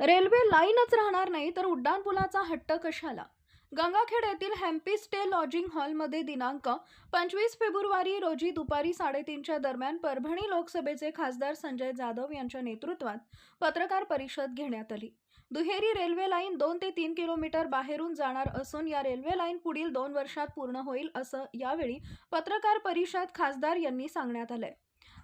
Railway लाईनच राहणार नाही तर उड्डाणपुलाचा हट्ट कशाला? गंगाखेड येथील हॅम्पी स्टे लॉजिंग हॉलमध्ये दिनांक पंचवीस फेब्रुवारी रोजी दुपारी साडेतीनच्या दरम्यान परभणी लोकसभेचे खासदार संजय जाधव यांच्या नेतृत्वात पत्रकार परिषद घेण्यात आली. दुहेरी रेल्वे लाईन दोन ते तीन किलोमीटर बाहेरून जाणार असून या रेल्वे लाईन पुढील दोन वर्षात पूर्ण होईल असं यावेळी पत्रकार परिषद खासदार यांनी सांगण्यात आलंय.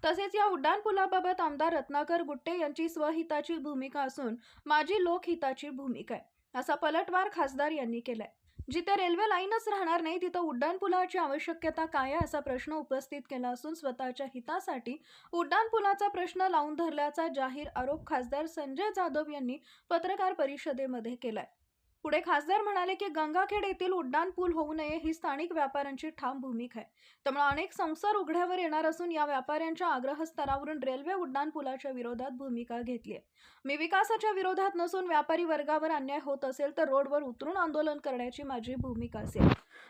तसेच या उड्डाणपुलाबाबत आमदार रत्नाकर गुट्टे यांची स्वहिताची भूमिका असून माझी लोकहिताची भूमिका आहे असा पलटवार खासदार यांनी केलाय. जिथे रेल्वे लाईनच राहणार नाही तिथं उड्डाणपुलाची आवश्यकता काय आहे असा प्रश्न उपस्थित केला असून स्वतःच्या हितासाठी उड्डाणपुलाचा प्रश्न लावून धरल्याचा जाहीर आरोप खासदार संजय जाधव यांनी पत्रकार परिषदेमध्ये केलाय. पुढे खासदार म्हणाले की गंगाखेड येथील उड्डाण पूल होऊ नये ही स्थानिक व्यापाऱ्यांची ठाम भूमिका आहे. त्यामुळे अनेक संसार उघड्यावर येणार असून या व्यापाऱ्यांच्या आग्रहस्तरावरून रेल्वे उड्डाण पुलाच्या विरोधात भूमिका घेतली आहे. मी विकासाच्या विरोधात नसून व्यापारी वर्गावर अन्याय होत असेल तर रोडवर उतरून आंदोलन करण्याची माझी भूमिका असेल.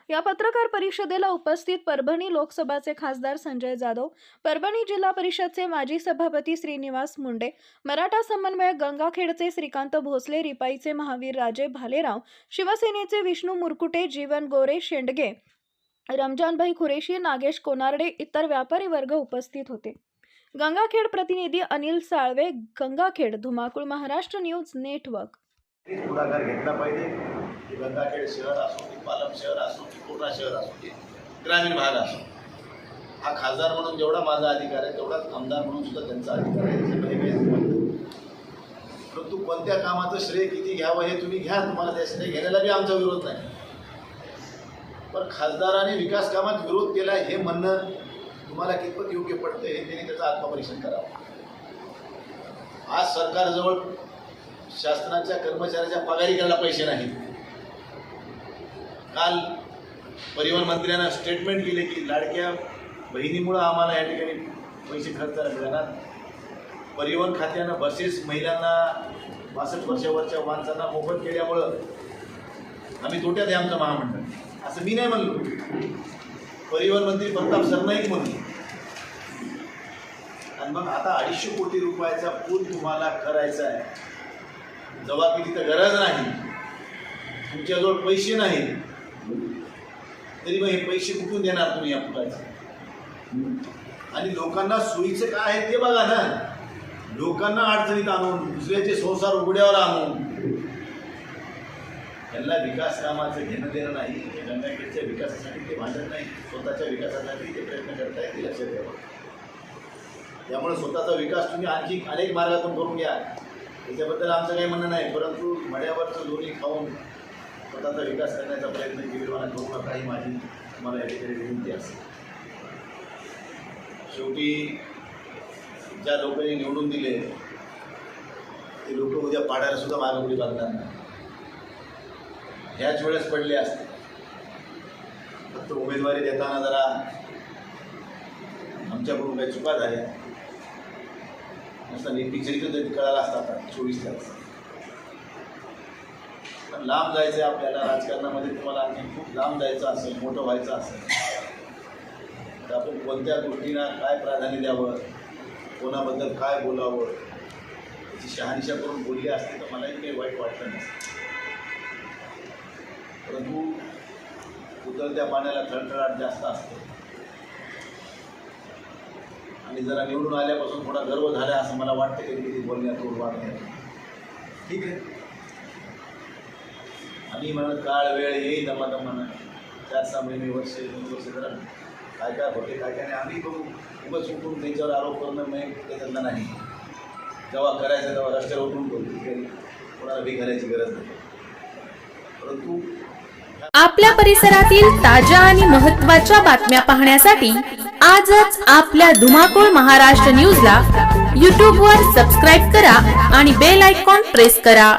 या पत्रकार परिषदेला उपस्थित परभणी लोकसभाचे खासदार संजय जाधव परभणी जिल्हा परिषदचे माजी सभापती श्रीनिवास मुंडे मराठा समन्वयक गंगाखेडचे श्रीकांत भोसले रिपाईचे महावीर राजे भाले भालेराव शिवसेनेचे विष्णू मुरकुटे जीवन गोरे शेंडगे रमजानभाई खुरेशी नागेश कोनार्डे इतर व्यापारी वर्ग उपस्थित होते. गंगाखेड प्रतिनिधी अनिल साळवे गंगाखेड धुमाकूळ महाराष्ट्र न्यूज नेटवर्क. पुढाकार घेतला पाहिजे की गंगाखेड शहर असो की पालम शहर असो की कोटा शहर असो की ग्रामीण भाग असो. हा खासदार म्हणून जेवढा माझा अधिकार आहे तेवढाच आमदार म्हणून सुद्धा त्यांचा अधिकार आहे याच्यामध्ये काहीच दुमत नाही. परंतु कोणत्या कामाचं श्रेय किती घ्यावं हे तुम्ही घ्या तुम्हाला त्या श्रेय घेण्याला बी आमचा विरोध नाही. पण खासदाराने विकास कामात विरोध केला हे म्हणणं तुम्हाला कितपत योग्य पडतं हे त्यांनी त्याचं आत्मपरीक्षण करावं. आज सरकारजवळ शासनाच्या कर्मचाऱ्याच्या पगारी करायला पैसे नाहीत. काल परिवहन मंत्र्यांना स्टेटमेंट दिले की लाडक्या बहिणीमुळं आम्हाला या ठिकाणी पैसे खर्चायला मिळणार परिवहन खात्यानं बसेस महिलांना बासष्ट वर्षावरच्या माणसांना मोफत केल्यामुळं आम्ही तोट्यात आहे आमचं महामंडळ. असं मी नाही म्हणलो. परिवहन मंत्री प्रताप सरनाईक म्हणून आणि मग आता अडीचशे कोटी रुपयाचा पूल तुम्हाला करायचा आहे. जेव्हा तर गरज नाही. तुमच्याजवळ पैसे नाही. तरी मग हे पैसे कुठून देणार तुम्ही या पुलाचे? आणि लोकांना सोयीचं काय आहे ते बघा ना. लोकांना अडचणीत आणून दुसऱ्याचे संसार उघड्यावर आणून. त्यांना विकास कामाचं घेणं देणं नाही हे गंगाखेडच्या विकासासाठी ते भांडत नाही स्वतःच्या विकासासाठी ते प्रयत्न करतायत ते लक्षात ठेवा. त्यामुळे स्वतःचा विकास तुम्ही आणखी अनेक मार्गातून करून घ्या. त्याच्याबद्दल आमचं काही म्हणणं नाही परंतु मड्यावरचं दोन्ही खाऊन स्वतःचा विकास करण्याचा प्रयत्न जीवनात करू नका ही माझी तुम्हाला या ठिकाणी विनंती असेल. शेवटी ज्या लोकांनी निवडून दिले ते लोक उद्या पाडायला सुद्धा मागपुढे बांधणार नाही. ह्याच वेळेस पडले असते. फक्त उमेदवारी देताना जरा आमच्याकडून काही चुका झाल्या. नसता नीट पिक्चर तरी कळायला असतात चोवीस तास. पण लांब जायचं आहे आपल्याला राजकारणामध्ये तुम्हाला आणखी खूप लांब जायचं असेल मोठं व्हायचं असेल. तर आपण कोणत्या गोष्टींना काय प्राधान्य द्यावं? कोणाबद्दल काय बोलावं? याची शहानिशा करून बोलली असते तर मलाही काही वाईट वाटलं नसतं. परंतु उतरत्या पाण्याला थळथळाट जास्त असतो. आणि जरा निवडून आल्यापासून थोडा गर्व झाला असं मला वाटतं कधी कधी बोलण्यात रोड ठीक आहे. आणि म्हणत काळ वेळ येईल दमा दमानं चार सहा महिने वर्ष दोन वर्ष जरा काय काय होते काय काय नाही आम्ही बघू. उगाच उठून त्यांच्यावर आरोप करणं नाही त्याच्यातलं नाही. जेव्हा करायचं तेव्हा रस्त्यावर उठून बोलतो कोणाला भी गरज नाही. परंतु आपल्या परिसरातील ताज्या आणि महत्त्वाच्या बातम्या पाहण्यासाठी आजच आपल्या धुमाकूळ महाराष्ट्र न्यूजला यूट्यूबवर सबस्क्राईब करा आणि बेल आयकॉन प्रेस करा.